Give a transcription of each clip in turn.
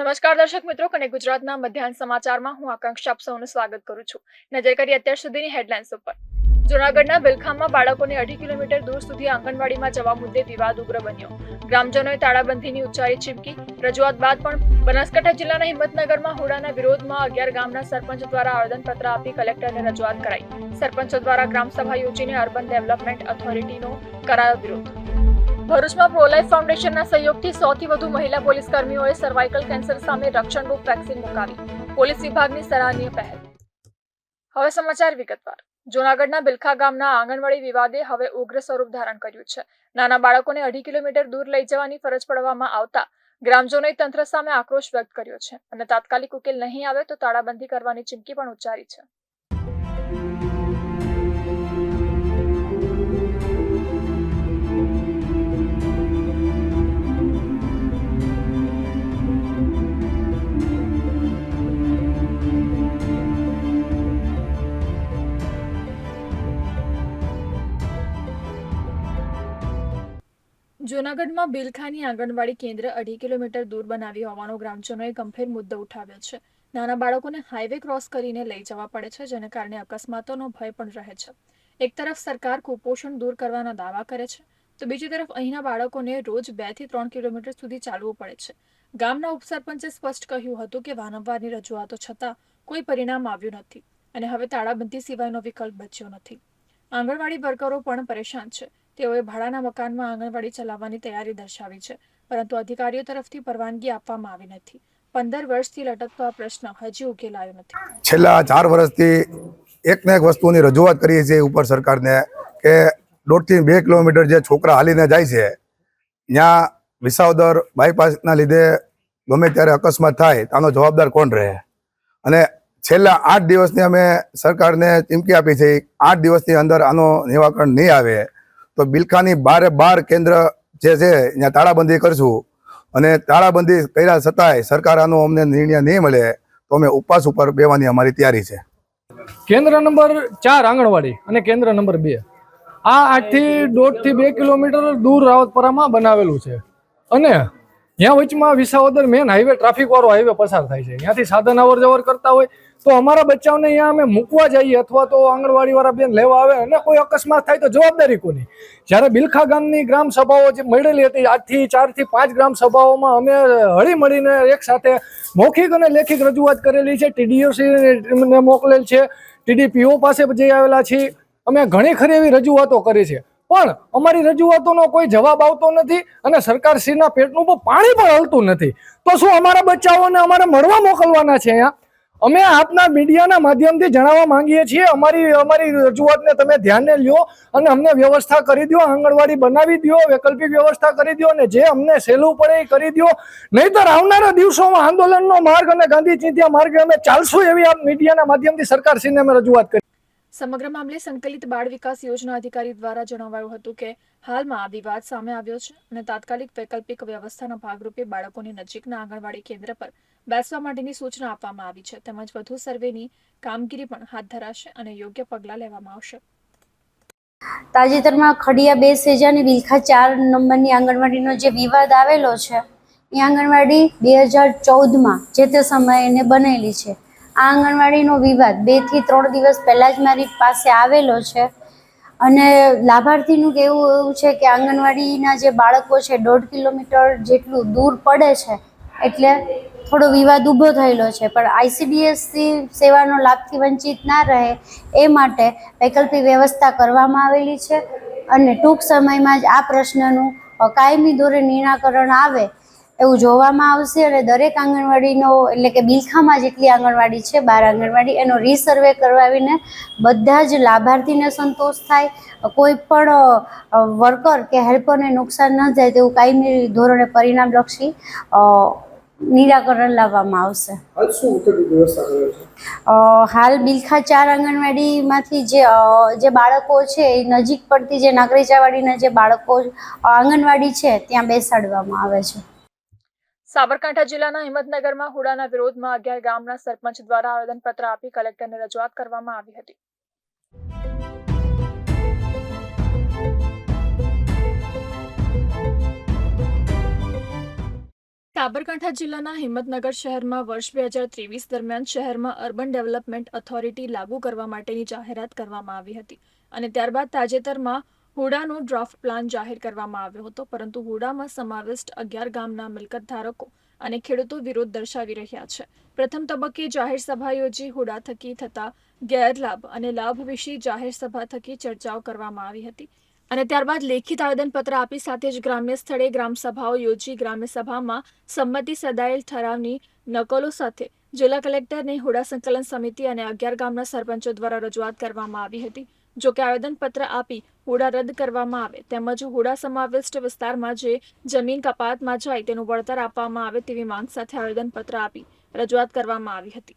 નમસ્કાર દર્શક મિત્રો, અને ગુજરાતના મધ્યાહન સમાચારમાં હું આકાંક્ષા આપ સૌનું સ્વાગત કરું છું. નજર કરીએ અત્યાર સુધીની હેડલાઇન્સ ઉપર. જૂનાગઢના બિલખામમાં બાળકોને અઢી કિલોમીટર દૂર સુધી આંગણવાડીમાં જવા મુદ્દે વિવાદ ઉગ્ર બન્યો. ગ્રામજનોએ તાળાબંધીની ઉચ્ચારી ચીપકી રજૂઆત બાદ પણ બનાસકાંઠા જિલ્લાના હિંમતનગરમાં હોડાના વિરોધમાં અગિયાર ગામના સરપંચ દ્વારા આવેદનપત્ર આપી કલેક્ટરને રજૂઆત કરાઈ. સરપંચો દ્વારા ગ્રામસભા યોજીને અર્બન ડેવલપમેન્ટ ઓથોરિટીનો કરાયો વિરોધ. ભરૂચમાં પ્રોલાઇફ ફાઉન્ડેશનના સહયોગથી સોથી વધુ મહિલા પોલીસ કર્મીઓએ સર્વાઇકલ કેન્સર સામે રક્ષણરૂપ વેક્સિન મુકાવી. પોલીસ વિભાગની સરાહનીય પહેલ. હવે સમાચાર વિગતવાર. જૂનાગઢના બિલખા ગામના આંગણવાડી વિવાદે હવે ઉગ્ર સ્વરૂપ ધારણ કર્યું છે. નાના બાળકોને અઢી કિલોમીટર દૂર લઈ જવાની ફરજ પડવામાં આવતા ગ્રામજનોએ તંત્ર સામે આક્રોશ વ્યક્ત કર્યો છે અને તાત્કાલિક ઉકેલ નહીં આવે તો તાળાબંધી કરવાની ચીમકી પણ ઉચ્ચારી છે. જૂનાગઢમાં બિલખાની આંગણવાડી કેન્દ્ર અઢી કિલોમીટર દૂર બનાવી હોવાનો ગ્રામજનોએ ગંભીર મુદ્દો ઉઠાવ્યો છે. નાના બાળકોને હાઈવે ક્રોસ કરીને લઈ જવા પડે છે, જેને કારણે અકસ્માતોનો ભય પણ રહે છે. એક તરફ સરકાર કુપોષણ દૂર કરવાના દાવા કરે છે, તો બીજી તરફ અહીંના બાળકોને રોજ બેથી ત્રણ કિલોમીટર સુધી ચાલવું પડે છે. ગામના ઉપસરપંચે સ્પષ્ટ કહ્યું હતું કે વારંવારની રજૂઆતો છતાં કોઈ પરિણામ આવ્યું નથી અને હવે તાળાબંધી સિવાયનો વિકલ્પ બચ્યો નથી. આંગણવાડી વર્કરો પણ પરેશાન છે. તેઓએ ભાડાના મકાનમાં આંગણવાડી ચલાવવાની તૈયારી દર્શાવી છે, પરંતુ અધિકારીઓ તરફથી પરવાનગી આપવામાં આવી નથી. પંદર વર્ષથી લટકતો આ પ્રશ્ન હજી ઉકેલાયો નથી. છેલ્લા ચાર વર્ષથી એક ને એક વસ્તુની રજૂઆત કરીએ છીએ ઉપર સરકારને કે દોઢથી બે કિલોમીટર જે છોકરા હાલીને જાય છે ત્યાં વિસાવદર બાયપાસના લીધે ગમે ત્યારે અકસ્માત થાય આનો જવાબદાર કોણ રહે? અને છેલ્લા આઠ દિવસની અમે સરકારને ચીમકી આપી છે, આઠ દિવસની અંદર આનો નિવાકરણ નહીં આવે તો બિલખાની બારે બાર કેન્દ્ર જે છે, ત્યાં તાળાબંધી કરશું. અને તાળાબંધી કર્યા છતાંય સરકાર આનો અમને નિર્ણય નહીં મળે, તો અમે ઉપવાસ ઉપર બેવાની અમારી તૈયારી છે. કેન્દ્ર નંબર ચાર આંગણવાડી અને કેન્દ્ર નંબર બે. આ આઠથી દોઢથી બે કિલોમીટર દૂર રાવતપરામાં બનાવેલું છે. અને ત્યાં વચમાં વિસાવદર મેન હાઈવે ટ્રાફિક વાળો હાઈવે પસાર થાય છે. ત્યાંથી સાધન અવર જવર કરતા હોય તો અમારા બચ્ચાઓને અહીંયા અમે મૂકવા જઈએ અથવા તો આંગણવાડી વાળા બેન લેવા આવે અને કોઈ અકસ્માત થાય તો જવાબદારી કોની જ્યારે બિલખા ગામની ગ્રામ સભાઓ જે મળેલી હતી, આજથી ચારથી પાંચ ગ્રામ સભાઓમાં અમે હળી મળીને એક સાથે મૌખિક અને લેખિત રજૂઆત કરેલી છે. ટીડીઓસીને મોકલેલ છે. ટીડીપીઓ પાસે જઈ આવેલા છીએ. અમે ઘણી ખરી એવી રજૂઆતો કરી છે. પણ અમારી રજૂઆતોનો કોઈ જવાબ આવતો નથી અને સરકારશ્રીના પેટનું પણ પાણી પણ હલતું નથી. તો શું અમારા બચ્ચાઓને અમારે મળવા મોકલવાના છે અહીંયા? અમે આપના મીડિયાના માધ્યમથી જણાવવા માંગીએ છીએ, અમારી અમારી રજૂઆતને તમે ધ્યાને લ્યો અને અમને વ્યવસ્થા કરી દો આંગણવાડી બનાવી દો વૈકલ્પિક વ્યવસ્થા કરી દો અને જે અમને સહેલું પડે એ કરી દો નહીતર આવનારા દિવસોમાં આંદોલનનો માર્ગ અને ગાંધી ચિંત્યા માર્ગે અમે ચાલશું એવી આ મીડિયાના માધ્યમથી સરકારશ્રીને અમે રજૂઆત કરી સમગ્ર મામલે સંકલિત બાળ વિકાસ યોજના અધિકારી દ્વારા જણાવાયું હતું કે, હાલમાં આ વિવાદ સામે આવ્યો છે અને તાત્કાલિક વૈકલ્પિક વ્યવસ્થાના ભાગરૂપે બાળકોની નજીકના આંગણવાડી કેન્દ્ર પર બેસવા માટેની સૂચના આપવામાં આવી છે. તેમજ વધુ સર્વેની કામગીરી પણ હાથ ધરાશે અને યોગ્ય પગલાં લેવામાં આવશે. તાજેતરમાં ખડિયા બે સેજાની વિલખા ચાર નંબરની આંગણવાડીનો જે વિવાદ આવેલો છે, એ આંગણવાડી બે હજાર ચૌદમાં જે તે સમયે એને બનેલી છે. આ આંગણવાડીનો વિવાદ બેથી ત્રણ દિવસ પહેલાં જ મારી પાસે આવેલો છે. અને લાભાર્થીનું કહેવું એવું છે કે આંગણવાડીના જે બાળકો છે, દોઢ કિલોમીટર જેટલું દૂર પડે છે, એટલે થોડો વિવાદ ઊભો થયેલો છે. પણ આઈસીડીએસથી સેવાનો લાભથી વંચિત ના રહે એ માટે વૈકલ્પિક વ્યવસ્થા કરવામાં આવેલી છે. અને ટૂંક સમયમાં જ આ પ્રશ્નનું કાયમી ધોરણે નિરાકરણ આવે એવું જોવામાં આવશે અને દરેક આંગણવાડીનો એટલે કે બિલખામાં જેટલી આંગણવાડી છે બાર આંગણવાડી એનો રીસર્વે કરાવીને બધા જ લાભાર્થીને સંતોષ થાય. કોઈ પણ વર્કર કે હેલ્પરને નુકસાન ન જાય તેવું કાયમી ધોરણે પરિણામલક્ષી નિરાકરણ લાવવામાં આવશે. હાલ બિલખા ચાર આંગણવાડીમાંથી જે જે બાળકો છે એ નજીક પડતી જે નાગરેચાવાડીના જે બાળકો આંગણવાડી છે ત્યાં બેસાડવામાં આવે છે. સાબરકાંઠા જિલ્લાના હિંમતનગરમાં હુડાના વિરોધમાં અગિયાર ગામના સરપંચ દ્વારા આવેદનપત્ર આપી કલેક્ટરને રજૂઆત કરવામાં આવી હતી. સાબરકાંઠા જિલ્લાના હિંમતનગર શહેરમાં વર્ષ બે હજાર ત્રેવીસ દરમિયાન શહેરમાં અર્બન ડેવલપમેન્ટ ઓથોરિટી લાગુ કરવા માટેની જાહેરાત કરવામાં આવી હતી અને ત્યારબાદ તાજેતરમાં હુડાનો ડ્રાફ્ટ પ્લાન જાહેર કરવામાં આવ્યો હતો, પરંતુ હુડામાં સમાવિષ્ટ અગિયાર ગામના મિલકત ધારકો અને ખેડૂતો વિરોધ દર્શાવી રહ્યા છે. પ્રથમ તબક્કે જાહેર સભા યોજી હુડા થકી થતા ગેરલાભ અને લાભ વિશે જાહેર સભા થકી ચર્ચાઓ કરવામાં આવી હતી અને ત્યારબાદ લેખિત આવેદનપત્ર આપી સાથે જ ગ્રામ્ય સ્થળે ગ્રામસભાઓ યોજી ગ્રામ્ય સભામાં સંમતિ સદાયેલ ઠરાવની નકલો સાથે જિલ્લા કલેક્ટરને હુડા સંકલન સમિતિ અને અગિયાર ગામના સરપંચો દ્વારા રજૂઆત કરવામાં આવી હતી. જો કે આવેદનપત્ર આપી હુડા રદ કરવામાં આવે, તેમજ હુડા સમાવિષ્ટ વિસ્તારમાં જે જમીન કપાતમાં જાય તેનું વળતર આપવામાં આવે તેવી માંગ સાથે આવેદનપત્ર આપી રજૂઆત કરવામાં આવી હતી.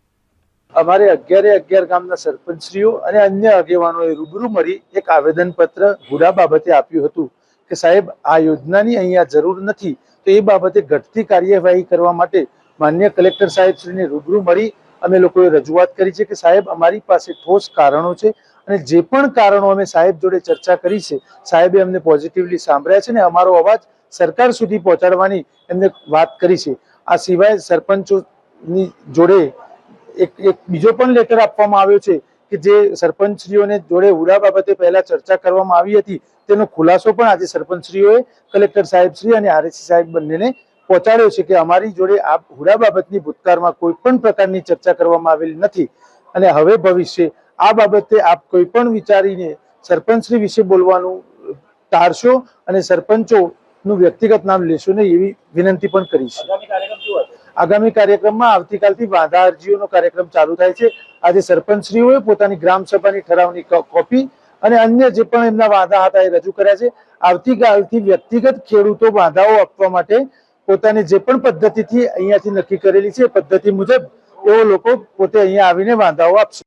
અમારે અગિયારે અગિયાર ગામના સરપંચશ્રીઓ અને અન્ય આગેવાનોએ રૂબરૂ મળી એક આવેદનપત્ર હુડા બાબતે આપ્યું હતું કે સાહેબ, આ યોજનાની અહીંયા જરૂર નથી, તો એ બાબતે ઘટતી કાર્યવાહી કરવા માટે માન્ય કલેક્ટર સાહેબશ્રીને રૂબરૂ મળી અમે લોકોએ રજૂઆત કરી છે કે સાહેબ, અમારી પાસે ઠોસ કારણો છે અને જે પણ કારણો અમે સાહેબ જોડે ચર્ચા કરી છે, સાહેબે અમને પોઝિટિવલી સાંભળ્યા છે ને અમારો અવાજ સરકાર સુધી પહોંચાડવાની એમને વાત કરી છે. આ સિવાય સરપંચોની જોડે એક એક બીજો પણ લેટર આપવામાં આવ્યો છે કે જે સરપંચશ્રીઓને જોડે હુડા બાબતે પહેલા ચર્ચા કરવામાં આવી હતી, તેનો ખુલાસો પણ આજે સરપંચશ્રીઓએ, કલેક્ટર સાહેબશ્રી અને આરએસસી સાહેબ બંનેને પહોંચાડ્યો છે કે અમારી જોડે આ હુડા બાબતની ભૂતકાળમાં કોઈ પણ પ્રકારની ચર્ચા કરવામાં આવેલી નથી. અને હવે ભવિષ્ય આ બાબતે આપ કોઈ પણ વિચારીને સરપંચશ્રી વિશે બોલવાનું ટાળશો અને સરપંચોનું વ્યક્તિગત નામ લેશો નહીં એવી વિનંતી પણ કરી છે. આગામી કાર્યક્રમમાં આવતીકાલથી વાંધા અરજીઓનો કાર્યક્રમ ચાલુ થાય છે. આજે સરપંચશ્રીઓએ પોતાની ગ્રામ સભાની ઠરાવની કોપી અને અન્ય જે પણ એમના વાંધા હતા એ રજૂ કર્યા છે. આવતીકાલથી વ્યક્તિગત ખેડૂતો વાંધાઓ આપવા માટે પોતાની જે પણ પદ્ધતિથી અહીંયાથી નક્કી કરેલી છે પદ્ધતિ મુજબ એવો લોકો પોતે અહીંયા આવીને વાંધાઓ આપશે.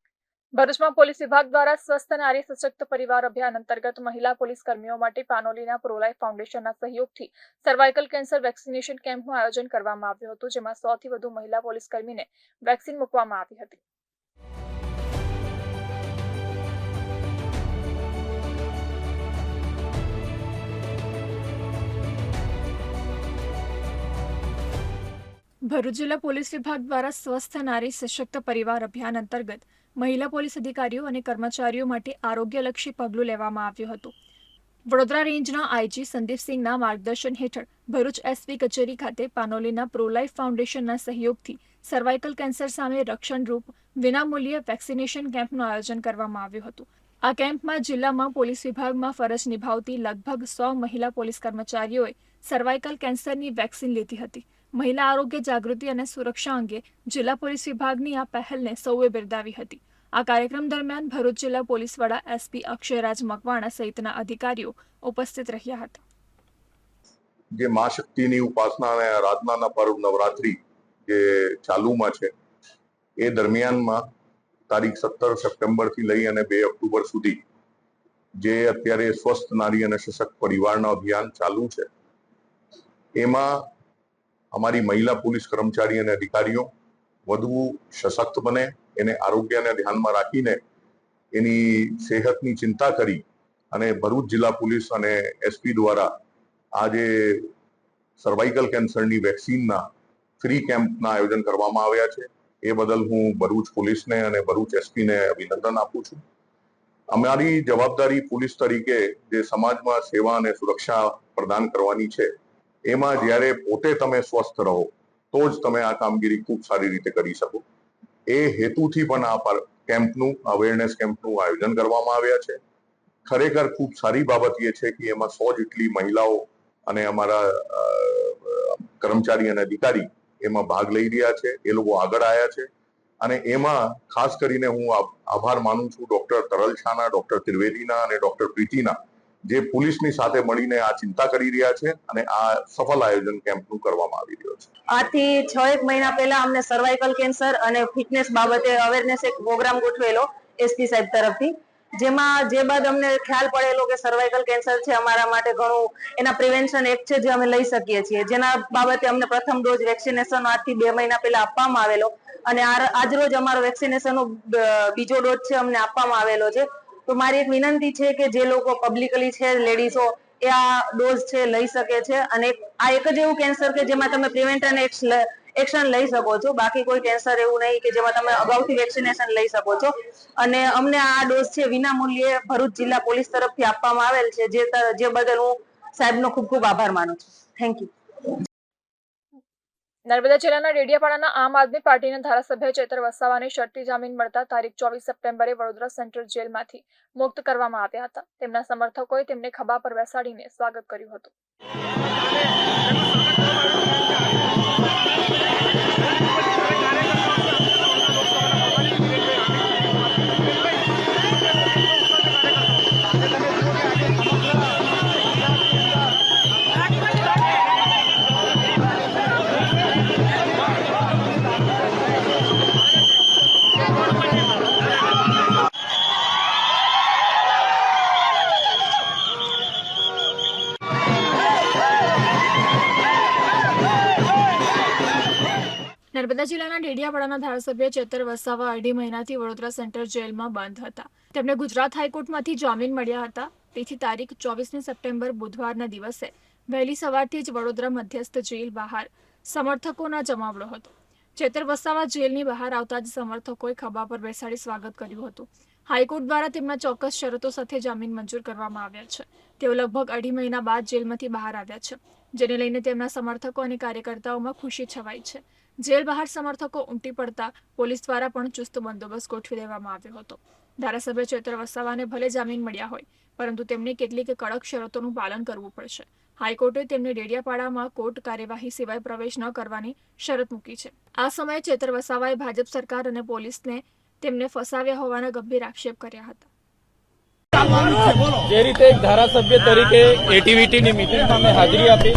ભરૂચમાં પોલીસ વિભાગ દ્વારા સ્વસ્થ નારી સશક્ત પરિવાર અભિયાન અંતર્ગત મહિલા પોલીસ કર્મીઓ માટે પાનોલીના પ્રોલાઇફ ફાઉન્ડેશનના સહયોગથી સર્વાઇકલ કેન્સર વેક્સિનેશન કેમ્પનું આયોજન કરવામાં આવ્યું હતું, જેમાં સો થી વધુ મહિલા પોલીસ કર્મીને વેક્સિન મૂકવામાં આવી હતી. ભરૂચ જિલ્લા પોલીસ વિભાગ દ્વારા સ્વસ્થ નારી સશક્ત પરિવાર અભિયાન અંતર્ગત મહિલા પોલીસ અધિકારીઓ અને કર્મચારીઓ માટે આરોગ્યલક્ષી પગલું લેવામાં આવ્યું હતું. વડોદરા રેન્જના આઈજી સંદીપસિંહના માર્ગદર્શન હેઠળ ભરૂચ એસપી કચેરી ખાતે પાનોલીના પ્રોલાઇફ ફાઉન્ડેશનના સહયોગથી સર્વાઇકલ કેન્સર સામે રક્ષણરૂપ વિનામૂલ્યે વેક્સિનેશન કેમ્પનું આયોજન કરવામાં આવ્યું હતું. આ કેમ્પમાં જિલ્લામાં પોલીસ વિભાગમાં ફરજ નિભાવતી લગભગ સો મહિલા પોલીસ કર્મચારીઓએ સર્વાઇકલ કેન્સરની વેક્સિન લીધી હતી. મહિલા આરોગ્ય જાગૃતિ અને સુરક્ષા અંગે જિલ્લા પોલીસ વિભાગની આ પહેલને સૌએ બિરદાવી હતી. આ કાર્યક્રમ દરમિયાન ભરૂચ જિલ્લા પોલીસ વડા એસપી અક્ષયરાજ મકવાણા સહિતના અધિકારીઓ ઉપસ્થિત રહ્યા હતા. જે મા શક્તિની ઉપાસના અને આરાધનાના પર્વ નવરાત્રી જે ચાલુમાં છે, એ દરમિયાનમાં તારીખ સત્તર સપ્ટેમ્બરથી લઈ અને બે ઓક્ટોબર સુધી જે અત્યારે સ્વસ્થ નારી અને સશક્ત પરિવારના અભિયાન ચાલુ છે, એમાં અમારી મહિલા પોલીસ કર્મચારી અને અધિકારીઓ વધુ સશક્ત બને, એને આરોગ્યને ધ્યાનમાં રાખીને એની સેહતની ચિંતા કરી અને ભરૂચ જિલ્લા પોલીસ અને એસપી દ્વારા આજે સર્વાઇકલ કેન્સરની વેક્સિનના ફ્રી કેમ્પના આયોજન કરવામાં આવ્યા છે. એ બદલ હું ભરૂચ પોલીસને અને ભરૂચ એસપીને અભિનંદન આપું છું. અમારી જવાબદારી પોલીસ તરીકે જે સમાજમાં સેવા અને સુરક્ષા પ્રદાન કરવાની છે એમાં જ્યારે પોતે તમે સ્વસ્થ રહો, તો જ તમે આ કામગીરી ખૂબ સારી રીતે કરી શકો. એ હેતુથી પણ આ પર- કેમ્પનું અવેરનેસ કેમ્પનું આયોજન કરવામાં આવ્યા છે. ખરેખર ખૂબ સારી બાબત એ છે કે એમાં સો જેટલી મહિલાઓ અને અમારા કર્મચારી અને અધિકારી એમાં ભાગ લઈ રહ્યા છે, એ લોકો આગળ આવ્યા છે. અને એમાં ખાસ કરીને હું આભાર માનું છું ડોક્ટર તરલ શાહના, ડોક્ટર ત્રિવેદીના અને ડોક્ટર પ્રીતિના જે પોલીસની સાથે મળીને આ ચિંતા કરી રહ્યા છે અને આ સફળ આયોજન કેમ્પનું કરવામાં આવી રહ્યો છે. આજથી છ એક મહિના પહેલા અમને સર્વાઇકલ કેન્સર અને ફિટનેસ બાબતે અવેરનેસ એક પ્રોગ્રામ ગોઠવેલો એસપી સાહેબ તરફથી. જેમાં જે બાદ અમને ખ્યાલ પડેલો કે સર્વાઇકલ કેન્સર છે અમારા માટે ઘણું એના પ્રિવેન્શન એક છે જે અમે લઈ શકીએ છીએ. જેના બાબતે અમને પ્રથમ ડોઝ વેક્સિનેશન આજથી બે મહિના પહેલા આપવામાં આવેલો. અને આજ આજરોજ અમારો વેક્સિનેશનનો બીજો ડોઝ છે અમને આપવામાં આવેલો છે. તો મારી એક વિનંતી છે કે જે લોકો પબ્લિકલી છે લેડીઝો એ આ ડોઝ છે લઈ શકે છે અને આ એક જ એવું કેન્સર કે જેમાં તમે પ્રિવેન્ટ અને એક્શન લઈ શકો છો. બાકી કોઈ કેન્સર એવું નહીં કે જેમાં તમે અગાઉથી વેક્સિનેશન લઈ શકો છો. અને અમને આ ડોઝ છે વિના મૂલ્યે ભરૂચ જિલ્લા પોલીસ તરફથી આપવામાં આવેલ છે. જે જે બદલ હું સાહેબનો ખૂબ ખૂબ આભાર માનું છું. થેન્ક યુ નર્મદા જિલ્લાના ડેડિયાપાડાના આમ આદમી પાર્ટીના ધારાસભ્ય ચેતર વસાવાને શરતી જામીન મળતા તારીખ ચોવીસ સપ્ટેમ્બરે વડોદરા સેન્ટ્રલ જેલમાંથી મુક્ત કરવામાં આવ્યા હતા. તેમના સમર્થકોએ તેમને ખભા પર બેસાડીને સ્વાગત કર્યું હતું. ડેડિયાપાડાના ધારાસભ્ય ચેતર વસાવા અઢી મહિનાથી વડોદરા સેન્ટર જેલમાં બંધ હતા. તેમને ગુજરાત હાઈકોર્ટમાંથી જામીન મળ્યા હતા. તેથી તારીખ ચોવીસમી સપ્ટેમ્બર, બુધવારના દિવસે વહેલી સવારથી જ વડોદરા મધ્યસ્થ જેલ બહાર સમર્થકોના જમાવડો હતો. ચેતર વસાવા જેલની બહાર આવતા જ સમર્થકોએ ખભા પર બેસાડી સ્વાગત કર્યું હતું. હાઈકોર્ટ દ્વારા તેમના ચોક્કસ શરતો સાથે જામીન મંજૂર કરવામાં આવ્યા છે. તેઓ લગભગ અઢી મહિના બાદ જેલમાંથી બહાર આવ્યા છે, જેને લઈને તેમના સમર્થકો અને કાર્યકર્તાઓમાં ખુશી છવાઈ છે. જેલ બહાર સમર્થકો ઉમટી પડતા પોલીસ દ્વારા પણ ચુસ્ત બંદોબસ્ત ગોઠવી દેવામાં આવ્યો હતો. ધારાસભ્ય ચેતર વસાવાને ભલે જામીન મળ્યા હોય, પરંતુ તેમને કેટલીક કડક શરતોનું પાલન કરવું પડશે. હાઈકોર્ટે તેમને ડેડિયાપાડામાં કોર્ટ કાર્યવાહી સિવાય પ્રવેશ ન કરવાની શરત મૂકી છે. આ સમયે ચેતર વસાવાએ ભાજપ સરકાર અને પોલીસને તેમને ફસાવ્યા હોવાના ગંભીર આક્ષેપ કર્યા હતા. જે રીતે એક ધારાસભ્ય તરીકે એટીવીટીની મિટિંગમાં મેં હાજરી આપી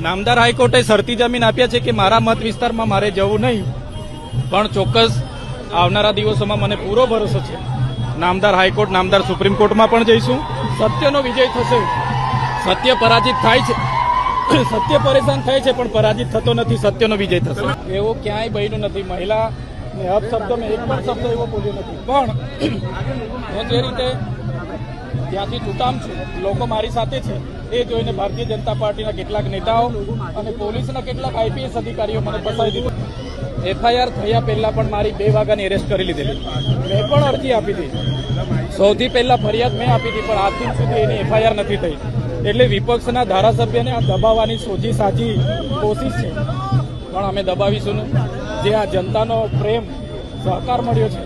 નામદાર હાઈકોર્ટે શરતી જમીન આપ્યા છે કે મારા મત વિસ્તારમાં મારે જવું નહીં, પણ ચોક્કસ આવનારા દિવસોમાં મને પૂરો ભરોસો છે. નામદાર હાઈકોર્ટ, નામદાર સુપ્રીમ કોર્ટમાં પણ જઈશું. સત્યનો વિજય થશે. સત્ય પરાજિત થાય છે. સત્ય પરેશાન થાય છે, પણ પરાજિત થતો નથી, સત્યનો વિજય થશે. એવો ક્યાંય બન્યું નથી. મહિલા ને અપશબ્દ મેં એક પણ શબ્દ એવો બોલ્યો નથી. પણ, હું જે રીતે ત્યાંથી ચૂંટામ છું. લોકો મારી સાથે છે. એ જોઈને ભારતીય જનતા પાર્ટીના કેટલાક નેતાઓ અને પોલીસના કેટલાક આઈપીએસ અધિકારીઓ મને પસાવી દીધું. એફઆઈઆર થયા પહેલા પણ મારી બે વાગ્યાની એરેસ્ટ કરી લીધેલી. મેં પણ અરજી આપી હતી. સૌથી પહેલા ફરિયાદ મેં આપી હતી, પણ આજ દિન સુધી એની એફઆઈઆર નથી થઈ. એટલે વિપક્ષના ધારાસભ્યને આ દબાવવાની સોજી સાજી કોશિશ છે. પણ અમે દબાવીશું જે આ જનતાનો પ્રેમ, સહકાર મળ્યો છે,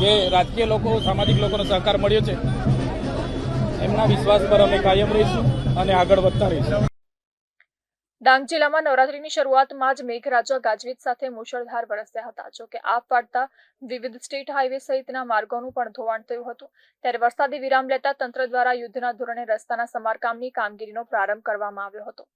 જે રાજકીય લોકો, સામાજિક લોકોનો સહકાર મળ્યો છે એમના વિશ્વાસ પર અમે કાયમ રહીશું અને આગળ વધતા રહીશું. ડાંગ જિલ્લામાં નવરાત્રીની શરૂઆતમાં જ મેઘરાજા ગાજવીજ સાથે મુશળધાર વરસ્યા હતા. જોકે આપ પાડતા વિવિધ સ્ટેટ હાઈવે સહિતના માર્ગોનું પણ ધોવાણ થયું હતું. ત્યારે વરસાદી વિરામ લેતા તંત્ર દ્વારા યુદ્ધના ધોરણે રસ્તાના સમારકામની કામગીરીનો પ્રારંભ કરવામાં આવ્યો હતો.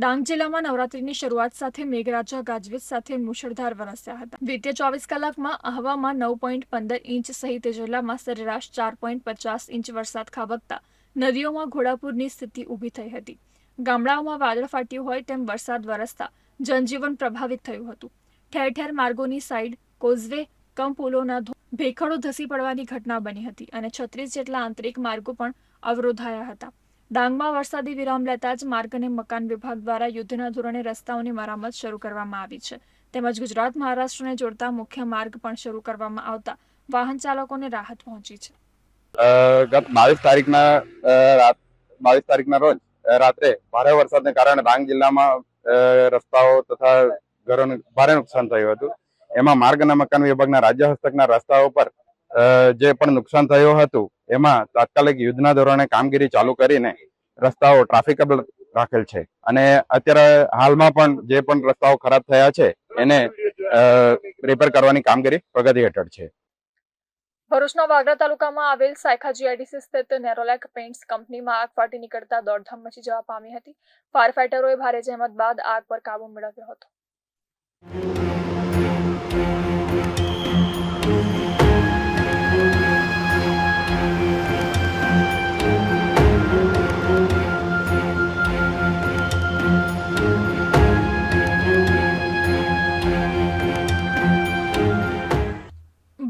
ડાંગ જિલ્લામાં નવરાત્રીની શરૂઆત સાથે મેઘરાજા ગાજવીજ સાથે મુશળધાર વરસ્યા હતા. વિતે ચોવીસ કલાકમાં આહવામાં નવ પોઈન્ટ પંદર ઇંચ સહિત જિલ્લામાં સરેરાશ ચાર પોઈન્ટ પચાસ ઇંચ વરસાદ ખાબકતા નદીઓમાં ઘોડાપૂરની સ્થિતિ ઊભી થઈ હતી. ગામડાઓમાં વાદળ ફાટ્યું હોય તેમ વરસાદ વરસતા જનજીવન પ્રભાવિત થયું હતું. ઠેર ઠેર માર્ગોની સાઇડ કોઝવે, કમ પુલોના ભેખડો ધસી પડવાની ઘટના બની હતી અને છત્રીસ જેટલા આંતરિક માર્ગો પણ અવરોધાયા હતા. ડાંગમાં વરસાદી વિરામ લેતા જ માર્ગ અને મકાન વિભાગ દ્વારા યુદ્ધના ધોરણે રસ્તાઓની મરામત શરૂ કરવામાં આવી છે. તેમજ ગુજરાત મહારાષ્ટ્રને જોડતા મુખ્ય માર્ગ પણ શરૂ કરવામાં આવતા વાહન ચાલકોને રાહત પહોંચી છે. ગત બાવીસ તારીખના રાત, બાવીસ તારીખના રોજ રાત્રે ભારે વરસાદને કારણે ડાંગ જિલ્લામાં રસ્તાઓ તથા ઘરોને ભારે નુકસાન થયું હતું. એમાં માર્ગ અને મકાન વિભાગના રાજ્ય હસ્તકના રસ્તાઓ પર જે પણ નુકસાન થયું હતું એમાં તાત્કાલિક યુદ્ધના ધોરણે કામગીરી ચાલુ કરીને રસ્તાઓ ટ્રાફિકેબલ રાખેલ છે. અને અત્યારે હાલમાં પણ જે પણ રસ્તાઓ ખરાબ થયા છે, એને રિપેર કરવાની કામગીરી પ્રગતિ હેઠળ છે. ભરૂચના વાગરા તાલુકામાં આવેલ સાયખા જીઆઈડીસી સ્થિત નેરોલેક પેઇન્ટ્સ કંપનીમાં આગ ફાટી નીકળતા દોડધામ મચી જવા પામી હતી. ફાયર ફાઈટરોએ ભારે જહેમત બાદ આગ પર કાબુ મેળવ્યો હતો.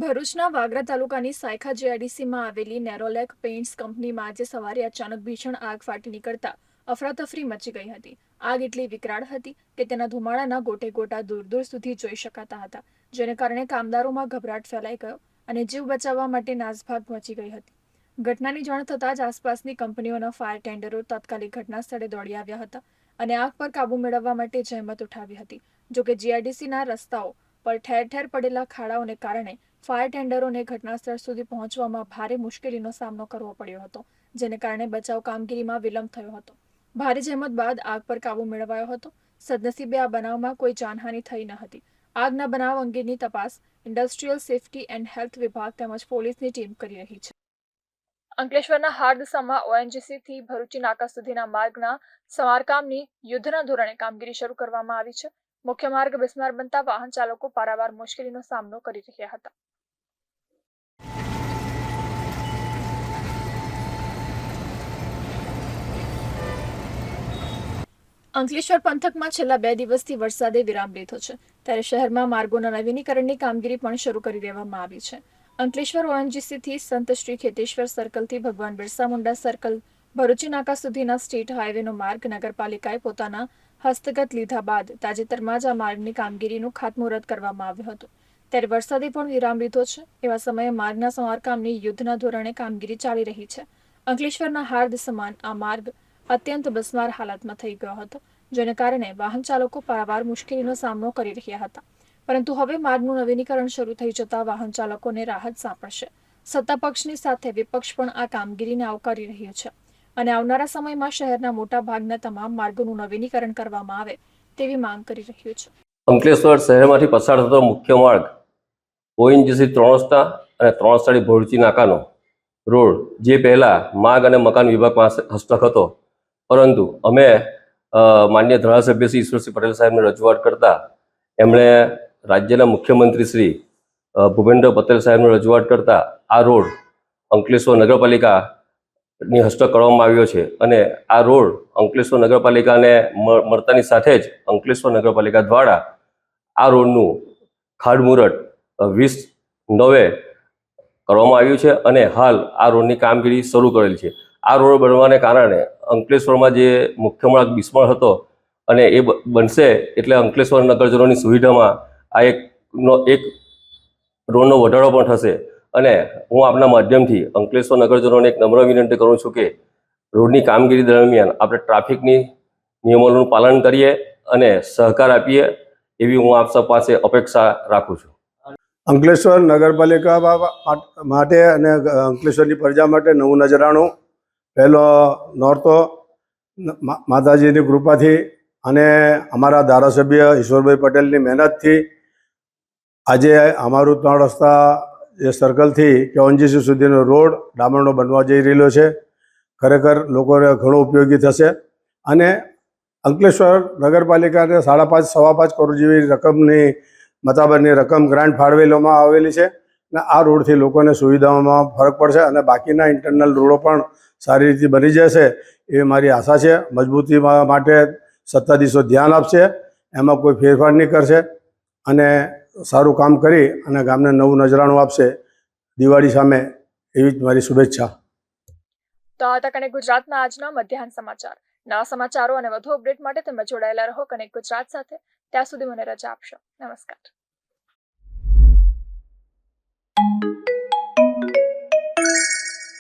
ભરૂચના વાગરા તાલુકાની સાયખા જીઆઈડીસીમાં આવેલી નેરોલેક પેઇન્ટ્સ કંપનીમાં આજે સવારે અચાનક ભીષણ આગ ફાટી નીકળતા અફરાતફરી મચી ગઈ હતી. આગ એટલી વિકરાળ હતી કે તેના ધુમાડાના ગોટે ગોટા દૂર દૂર સુધી જોઈ શકાતા હતા, જેને કારણે કામદારોમાં ગભરાટ ફેલાઈ ગયો અને જીવ બચાવવા માટે નાસભાગ પહોંચી ગઈ હતી. ઘટનાની જાણ થતાં જ આસપાસની કંપનીઓના ફાયર ટેન્ડરો તાત્કાલિક ઘટના સ્થળે દોડી આવ્યા હતા અને આગ પર કાબુ મેળવવા માટે જહેમત ઉઠાવી હતી. જોકે જીઆઈડીસીના રસ્તાઓ પર ઠેર ઠેર પડેલા ખાડાઓને કારણે ફાયર ટેન્ડરોને ઘટનાસ્થળ સુધી પહોંચવામાં ભારે મુશ્કેલીનો સામનો કરવો પડ્યો હતો, જેને કારણે બચાવ કામગીરીમાં વિલંબ થયો હતો. ભારે જહેમત બાદ આગ પર કાબુ મેળવાયો હતો. સદનસીબે આ બનાવમાં કોઈ જાનહાનિ થઈ ન હતી. આગના બનાવ અંગેની તપાસ ઇન્ડસ્ટ્રીયલ સેફટી એન્ડ હેલ્થ વિભાગ તેમજ પોલીસની ટીમ કરી રહી છે. અંકલેશ્વરના હાર્દસામાં ઓએનજીસી થી ભરૂચી નાકા સુધીના માર્ગના સમારકામની યુદ્ધના ધોરણે કામગીરી શરૂ કરવામાં આવી છે. મુખ્ય માર્ગ બિસ્માર બનતા વાહન ચાલકો પારાવાર મુશ્કેલીનો સામનો કરી રહ્યા હતા. અંકલેશ્વર પંથકમાં છેલ્લા બે દિવસથી વરસાદે વિરામ લીધો છે. ત્યારે શહેરમાં માર્ગોના નવીનીકરણની કામગીરી પણ શરૂ કરી દેવામાં આવી છે. અંકલેશ્વર ઓએનજીસીથી સંત શ્રી ખેતેશ્વર સર્કલથી ભગવાન બિરસા મુંડા સર્કલ, ભરૂચી નાકા સુધીના સ્ટેટ હાઈવેનો માર્ગ નગરપાલિકાએ પોતાના હસ્તગત લીધા બાદ તાજેતરમાં જ આ માર્ગની કામગીરીનું ખાતમુહૂર્ત કરવામાં આવ્યું હતું. ત્યારે વરસાદે પણ વિરામ લીધો છે. એવા સમયે માર્ગના સમારકામની યુદ્ધના ધોરણે કામગીરી ચાલી રહી છે. અંકલેશ્વરના હાર્દ સમાન આ માર્ગ અત્યંત બસમાર હાલતમાં થઈ ગયો હતો, જેને કારણે વાહન ચાલકો પારાવાર મુશ્કેલીનો સામનો કરી રહ્યા હતા. પરંતુ હવે માર્ગનું નવીનીકરણ શરૂ થઈ જતા વાહન ચાલકોને રાહત સાંપડશે. સત્તા પક્ષની સાથે વિપક્ષ પણ આ કામગીરીને આવકારી રહ્યું છે અને આવનારા સમયમાં શહેરના મોટા ભાગના તમામ માર્ગોનું નવીનીકરણ કરવામાં આવે તેવી માંગ કરી રહ્યું છે. અંકલેશ્વર શહેરમાંથી પસાર થતો મુખ્ય માર્ગ ઓએનજીસી ત્રણ રસ્તા અને ત્રણ સ્થળે ભરૂચી નાકાનો રોડ, જે પહેલાં માર્ગ અને મકાન વિભાગ પાસે હસ્તક હતો પરંતુ અમે માન્ય ધારાસભ્ય શ્રી ઈશ્વરસિંહ પટેલ સાહેબને રજૂઆત કરતા એમણે રાજ્યના મુખ્યમંત્રી શ્રી ભૂપેન્દ્ર પટેલ સાહેબને રજૂઆત કરતા આ રોડ અંકલેશ્વર નગરપાલિકાની હસ્તક કરવામાં આવ્યો છે અને આ રોડ અંકલેશ્વર નગરપાલિકાને મળતાની સાથે જ અંકલેશ્વર નગરપાલિકા દ્વારા આ રોડનું ખાતમુહૂર્ત વીસ નવે કરવામાં આવ્યું છે અને હાલ આ રોડની કામગીરી શરૂ કરેલી છે. આ રોડ બનવાને કારણે અંકલેશ્વરમાં જે મુખ્ય માર્ગ બિસ્માર હતો અને એ બનશે એટલે અંકલેશ્વર નગરજનોની સુવિધામાં આ એક નો એક રોડનો વધારો પણ થશે. અને હું આપના માધ્યમથી અંકલેશ્વર નગરજનોને એક નમ્ર વિનંતી કરું છું કે રોડની કામગીરી દરમિયાન આપણે ટ્રાફિકની નિયમોનું પાલન કરીએ અને સહકાર આપીએ એવી હું આપ સૌ પાસે અપેક્ષા રાખું છું. અંકલેશ્વર નગરપાલિકા માટે અને અંકલેશ્વરની પ્રજા માટે નવું નજરાણું પહેલો નોરતો માતાજીની કૃપાથી અને અમારા ધારાસભ્ય ઈશ્વરભાઈ પટેલની મહેનતથી આજે અમારું ત્રણ રસ્તા જે સર્કલથી કે ઓનજીસી સુધીનો રોડ ડામરનો બનવા જઈ રહેલો છે. ખરેખર લોકોને ઘણો ઉપયોગી થશે અને અંકલેશ્વર નગરપાલિકાને સાડા પાંચ, સવા પાંચ કરોડ જેવી રકમની, મતાબરની રકમ ગ્રાન્ટ ફાળવેલોમાં આવેલી છે. અને આ રોડથી લોકોને સુવિધાઓમાં ફરક પડશે અને બાકીના ઇન્ટરનલ રોડો પણ સારી રીતે બની જશે એવી મારી આશા છે. મજબૂતી માટે સત્તાધીશો ધ્યાન આપશે, એમાં કોઈ ફેરફાર નહીં કરશે અને સારું કામ કરી અને ગામને નવું નજરાણું આપશે. દિવાળી સામે એવી જ મારી શુભેચ્છા. તો આ હતા કનેક્ટ ગુજરાતના આજના મધ્યાહન સમાચાર. નવા સમાચારો અને વધુ અપડેટ માટે તમે જોડાયેલા રહો કનેક્ટ ગુજરાત સાથે. ત્યાં સુધી મને રજા આપશો. નમસ્કાર.